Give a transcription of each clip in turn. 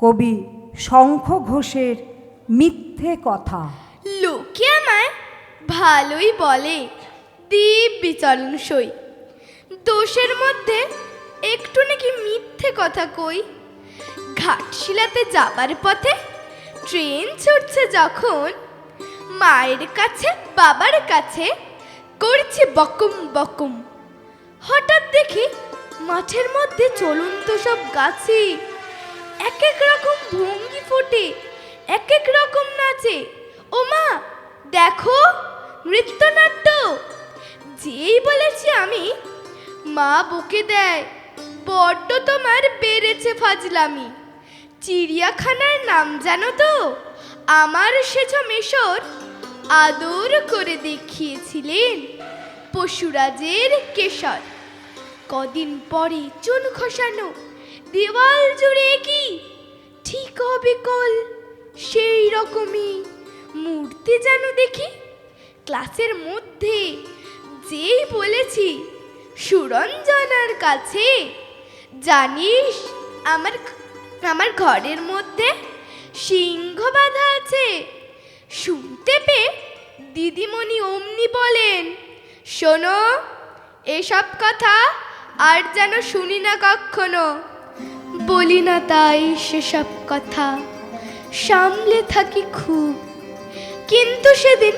কবি শঙ্খ ঘোষের মিথ্যে কথা। লোকে আমায় ভালোই বলে, দিব্যি চরণ সই। দোষের মধ্যে একটু নাকি মিথ্যে কথা কই। ঘাটশিলাতে যাবার পথে ট্রেন ছুটছে যখন, মায়ের কাছে, বাবার কাছে করছে বকুম বকুম। হঠাৎ দেখি মাঠের মধ্যে চলন্ত সব গাছে এক এক রকম ভঙ্গি ফোটে এক এক রকম নাচে। ও মা দেখো, নৃত্যনাট্য। যেই বলেছি আমি, মা বকে দেয়, বড্ড তোমার বেড়েছে ফাজলামি। চিড়িয়াখানার নাম জানো তো? আমার সেজ মেশর আদর করে দেখিয়েছিলেন পশুরাজের কেশর। কদিন পরে চুন খসানো দেওয়াল জুড়ে কি? ঠিক হবে কল, সেই রকমই। মূর্তি যেন দেখি, ক্লাসের মধ্যে। যেই বলেছি, সুরঞ্জনার কাছে। জানিস, আমার আমার ঘরের মধ্যে সিংহ বাঁধা আছে। শুনতে পেয়ে দিদিমণি অমনি বলেন, শোনো, এসব কথা আর যেন শুনি না কখনো। বলি না তাই সেসব কথা। সামলে থাকি খুব। কিন্তু সেদিন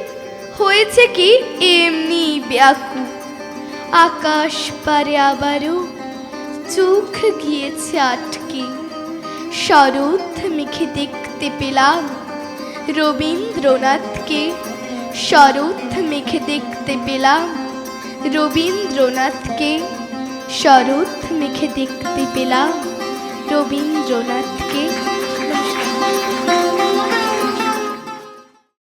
হয়েছে কি এমনি ব্যাকু আকাশ পারে আবারও চোখ গিয়েছে আটকে। শরৎ মেখে দেখতে পেলাম রবীন্দ্রনাথকে। শরৎ মেখে দেখতে পেলাম রবীন্দ্রনাথকে। শরৎ মেখে দেখতে পেলাম রবীন্দ্রনাথকে